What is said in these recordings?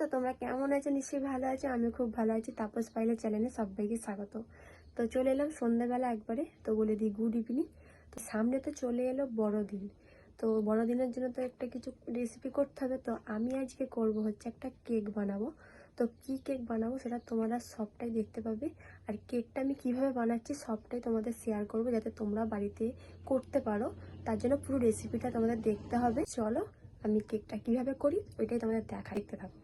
তো তোমরা কেমন আছো? নিশ্চয়ই ভালো আছো। আমি খুব ভালো আছি। তাপস পাইলে চ্যানেলে সবাইকে স্বাগত। তো চলে এলাম সন্ধ্যাবেলা একবারে। তো বলে দিই গুড ইভিনিং তো সামনে তো চলে এলো বড়দিন। তো বড়দিনের জন্য তো একটা কিছু রেসিপি করতে হবে। তো আমি আজকে করব হচ্ছে একটা কেক বানাবো। তো কি কেক বানাবো সেটা তোমরা সবটাই দেখতে পাবে। আর কেকটা আমি কীভাবে বানাচ্ছি সবটাই তোমাদের শেয়ার করব যাতে তোমরা বাড়িতে করতে পারো। তার জন্য পুরো রেসিপিটা তোমাদের দেখতে হবে। চলো আমি কেকটা কীভাবে করি ওইটাই তোমাদের দেখা দেখতে থাকো।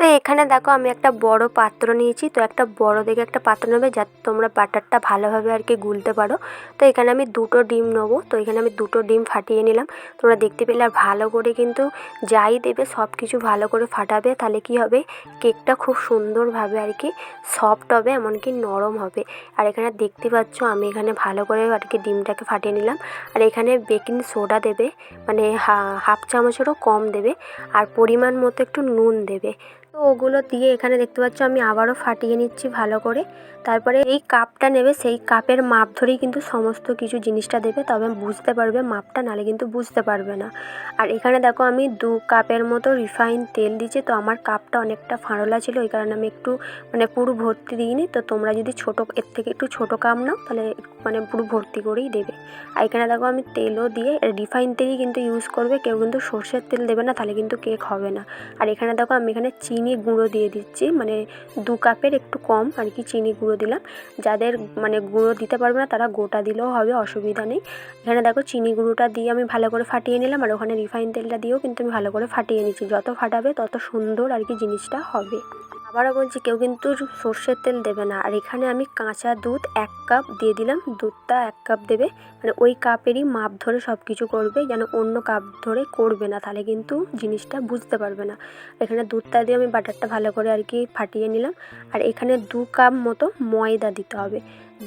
তো এখানে দেখো আমি একটা বড় পাত্র নিয়েছি। তো একটা বড় দেখে একটা পাত্র নেবে যাতে তোমরা বাটারটা ভালোভাবে আর কি গুলতে পারো। তো এখানে আমি দুটো ডিম নেব। তো এখানে আমি দুটো ডিম ফাটিয়ে নিলাম। তোমরা দেখতে পেলে আর ভালো করে কিন্তু যাই দেবে সব কিছু ভালো করে ফাটাবে। তাহলে কি হবে? কেকটা খুব সুন্দরভাবে আর কি সফট হবে, এমনকি নরম হবে। আর এখানে দেখতে পাচ্ছ আমি এখানে ভালো করে আর কি ডিমটাকে ফাটিয়ে নিলাম। আর এখানে বেকিং সোডা দেবে মানে হাফ চামচেরও কম দেবে। আর পরিমাণ মতো একটু নুন দেবে। তো ওগুলো দিয়ে এখানে দেখতে পাচ্ছ আমি আবারও ফাটিয়ে নিচ্ছি ভালো করে। তারপরে এই কাপটা নেবে, সেই কাপের মাপ ধরেই কিন্তু সমস্ত কিছু জিনিসটা দেবে। তবে বুঝতে পারবে মাপটা নালে কিন্তু বুঝতে পারবে না। আর এখানে দেখো আমি দু কাপের মতো রিফাইন তেল দিচ্ছি তো আমার কাপটা অনেকটা ফাঁড়লা ছিল, ওই কারণে আমি একটু মানে পুরো ভর্তি দিইনি। তো তোমরা যদি ছোটো, এর থেকে একটু ছোটো কাপ নাও, তাহলে মানে পুরো ভর্তি করেই দেবে। আর এখানে দেখো আমি তেলও দিয়ে, রিফাইন তেলই কিন্তু ইউজ করবে, কেউ কিন্তু সর্ষের তেল দেবে না, তাহলে কিন্তু কেক হবে না। আর এখানে দেখো আমি এখানে চিনি গুঁড়ো দিয়ে দিচ্ছি মানে দু কাপের একটু কম আর কি চিনি গুঁড়ো দিলাম। যাদের মানে গুঁড়ো দিতে পারবে না, তারা গোটা দিলেও হবে, অসুবিধা নেই। এখানে দেখো চিনি গুঁড়োটা দিয়ে আমি ভালো করে ফাটিয়ে নিলাম, আর ওখানে রিফাইন তেলটা দিয়েও কিন্তু আমি ভালো করে ফাটিয়ে নিচ্ছি। যত ফাটাবে তত সুন্দর আর কি জিনিসটা হবে। আবারও বলছি, কেউ কিন্তু সর্ষের তেল দেবে না। আর এখানে আমি কাঁচা দুধ এক কাপ দিয়ে দিলাম। দুধটা এক কাপ দেবে। মানে ওই কাপেরই মাপ ধরে সব কিছু করবে, যেন অন্য কাপ ধরে করবে না। তাহলে কিন্তু জিনিসটা বুঝতে পারবে না। এখানে দুধটা দিয়ে আমি বাটারটা ভালো করে আর কি ফাটিয়ে নিলাম। আর এখানে দু কাপ মতো ময়দা দিতে হবে।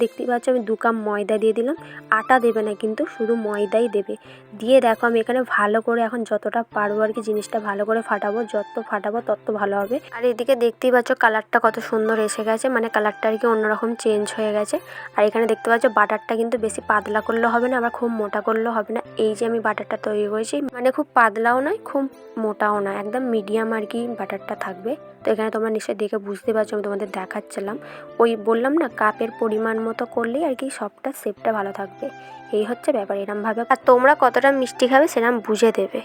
দেখতেই পাচ্ছ, আমি দু কাপ ময়দা দিয়ে দিলাম। আটা দেবে না কিন্তু, শুধু ময়দাই দেবে। দিয়ে দেখো, আমি এখানে ভালো করে এখন যতটা পারব আর কি জিনিসটা ভালো করে ফাটাবো, যত ফাটাবো তত ভালো হবে। আর এদিকে দেখতেই পাচ্ছ, কালারটা কত সুন্দর এসে গেছে মানে কালারটা আর কি অন্যরকম চেঞ্জ হয়ে গেছে। আর এখানে দেখতে পাচ্ছ, বাটারটা কিন্তু বেশি পাতলা করলেও হবে না, আবার খুব মোটা করলেও হবে না। এই যে আমি বাটারটা তৈরি করেছি মানে খুব পাতলাও নয়, খুব মোটাও না একদম মিডিয়াম আর কি বাটারটা থাকবে। তো এখানে তোমরা নিশ্চয়ই দেখে বুঝতে পারছ, আমি তোমাদের দেখাচ্ছিলাম। ওই বললাম না, কাপের পরিমাণ মতো করলেই আর কি সবটা শেপটা ভালো থাকবে। এই হচ্ছে ব্যাপার, এরমভাবে। আর তোমরা কতটা মিষ্টি খাবে সেরকম বুঝে দেবে।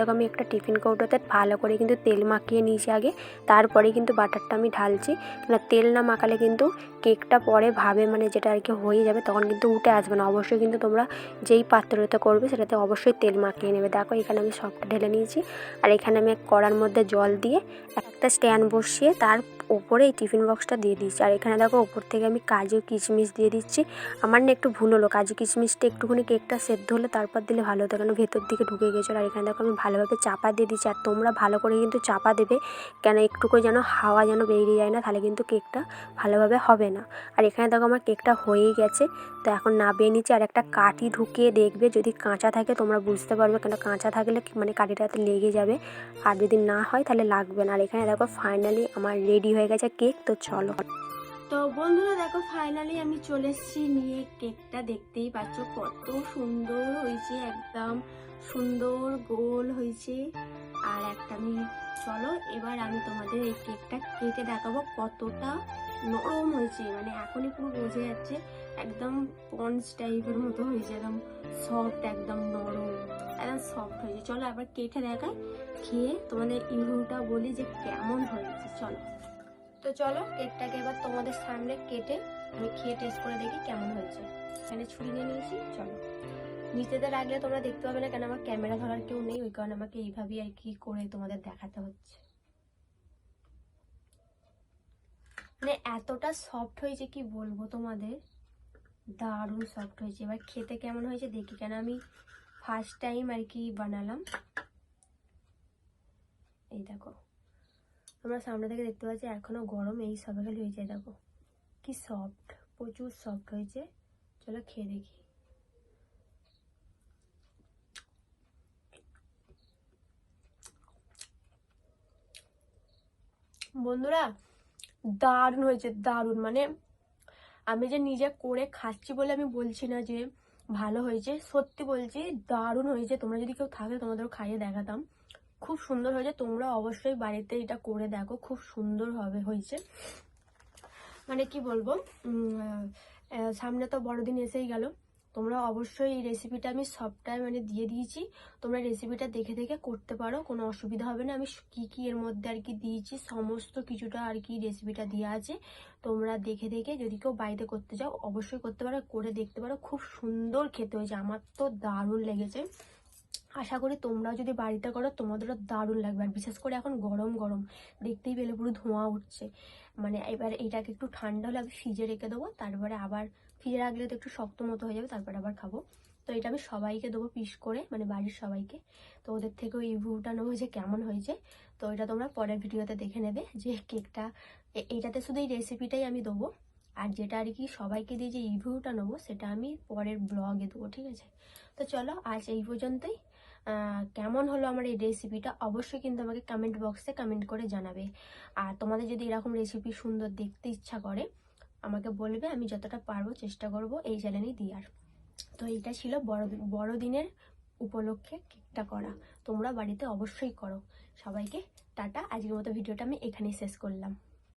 দেখো আমি একটা টিফিন কৌটোতে ভালো করে কিন্তু তেল মাখিয়ে নিয়েছি আগে, তারপরে কিন্তু বাটারটা আমি ঢালছি। না তেল না মাখালে কিন্তু কেকটা পরে ভাবে মানে যেটা আর কি হয়ে যাবে তখন কিন্তু উঠে আসবে না। অবশ্যই কিন্তু তোমরা যেই পাত্রতে করবে সেটাতে অবশ্যই তেল মাখিয়ে নেবে। দেখো এখানে আমি সবটা ঢেলে নিয়েছি। আর এখানে আমি এক কড়ার মধ্যে জল দিয়ে একটা স্ট্যান্ড বসিয়ে তার ওপরে এই টিফিন বক্সটা দিয়ে দিচ্ছি আর এখানে দেখো ওপর থেকে আমি কাজু কিশমিশ দিয়ে দিচ্ছি। আমার না একটু ভুল হলো, কাজু কিশমিশটা একটুখানি কেকটা সেদ্ধ হলে তারপর দিলে ভালো হতো কেন? ভেতর দিকে ঢুকে গেছিল। আর এখানে দেখো আমি ভালোভাবে চাপা দিয়ে দিচ্ছি আর তোমরা ভালো করে কিন্তু চাপা দেবে। কেন একটুকু যেন হাওয়া যেন বেরিয়ে যায় না, তাহলে কিন্তু কেকটা ভালোভাবে হবে না। আর এখানে দেখো আমার কেকটা হয়েই গেছে। তো এখন নাবিয়ে নিচ্ছি। আর একটা কাঠি ঢুকিয়ে দেখবে। যদি কাঁচা থাকে তোমরা বুঝতে পারবে। কেন কাঁচা থাকলে মানে কাঠিটাতে লেগে যাবে। আর যদি না হয় তাহলে লাগবে না। আর এখানে দেখো ফাইনালি আমার রেডি হয়ে গেছে কেক। তো চলো। তো বন্ধুরা দেখো ফাইনালি আমি চলে এসেছি নিয়ে কেকটা দেখতেই পাচ্ছ। কত সুন্দর হয়েছে একদম। সুন্দর গোল হয়েছে। আর একটা আমি চলো, এবার আমি তোমাদের এই কেকটা কেটে দেখাবো কতটা নরম হয়েছে। মানে এখনই পুরো বোঝা যাচ্ছে, একদম পন্স টাইপের মতো হয়েছে, একদম সফট একদম নরম, একদম সফট হয়েছে। চলো আবার কেটে দেখাই, খেয়ে তোমাদের রিভিউটা বলি যে কেমন হয়েছে। চলো। তো চলো, কেকটাকে এবার তোমাদের সামনে কেটে, আমি খেয়ে টেস্ট করে দেখি কেমন হয়েছে। এখানে ছুরি নিয়ে নিয়েছি, চলো। নিচেতে রাখলে তোমরা দেখতে পাবে না কেন আমার ক্যামেরা ধরার কেউ নেই, ওই কারণে আমাকে এইভাবেই আর কি করে তোমাদের দেখাতে হচ্ছে। মানে এতটা সফট হয়েছে কি বলব তোমাদের? দারুণ সফট হয়েছে। এবার খেতে কেমন হয়েছে দেখি কেন আমি ফার্স্ট টাইম আর কি বানালাম। এই দেখো, আমরা সামনে থেকে দেখতে পাচ্ছি এখনও গরম, এই সবে খালি হয়েছে দেখো। কি সফট প্রচুর সফট হয়েছে। চলো খেয়ে দেখি। বন্ধুরা, দারুণ হয়েছে, দারুণ। মানে আমি যে নিজে করে খাচ্ছি বলে আমি বলছি না যে ভালো হয়েছে, সত্যি বলছি দারুণ হয়েছে। তোমরা যদি কেউ থাকে, তোমাদেরও খাইয়ে দেখাতাম। খুব সুন্দর হয়েছে, তোমরা অবশ্যই বাড়িতে এটা করে দেখো, খুব সুন্দর হবে হয়েছে। মানে কি বলব সামনে তো বড়দিন এসেই গেল। তোমরা অবশ্যই এই রেসিপিটা আমি সবটাই মানে দিয়ে দিয়েছি। তোমরা রেসিপিটা দেখে দেখে করতে পারো, কোনো অসুবিধা হবে না। আমি কি কি এর মধ্যে আর কি দিয়েছি, সমস্ত কিছুটা আর কি রেসিপিটা দেওয়া আছে। তোমরা দেখে দেখে যদি কেউ বাড়িতে করতে চাও, অবশ্যই করতে পারো। করে দেখতে পারো, খুব সুন্দর খেতে হয়েছে। আমার তো দারুণ লেগেছে। আশা করি তোমরাও যদি বাড়িতে করো, তোমাদেরও দারুণ লাগবে। আর বিশেষ করে এখন গরম গরম। দেখতেই পেলে পুরো ধোঁয়া উঠছে। মানে এবার এটাকে একটু ঠান্ডা হলে আমি ফ্রিজে রেখে দেবো, তারপরে আবার ফ্রিজে রাখলে তো একটু শক্ত মতো হয়ে যাবে, তারপরে আবার খাব। তো এটা আমি সবাইকে দেবো পিস করে মানে বাড়ির সবাইকে। তো ওদের থেকেও এই ভিউটা নেব যে কেমন হয়েছে। তো এটা তোমরা পরের ভিডিওতে দেখে নেবে যে কেকটা এইটাতে শুধু এই রেসিপিটাই আমি দেবো। আর যেটা আর কি সবাইকে দিয়ে যে রিভিউটা নেব, সেটা আমি পরের ব্লগে দেবো, ঠিক আছে? তো চলো, আজ এই পর্যন্তই। কেমন হলো আমার এই রেসিপিটা অবশ্যই কিন্তু আমাকে কমেন্ট বক্সে কমেন্ট করে জানাবে। আর তোমাদের যদি এরকম রেসিপি সুন্দর দেখতে ইচ্ছা করে আমাকে বলবে, আমি যতটা পারব চেষ্টা করব এই চ্যানেলেই দেওয়ার। তো এইটা ছিল বড় বড়দিনের উপলক্ষে কেকটা করা। তোমরা বাড়িতে অবশ্যই করো। সবাইকে টাটা। আজকের মতো ভিডিওটা আমি এখানেই শেষ করলাম।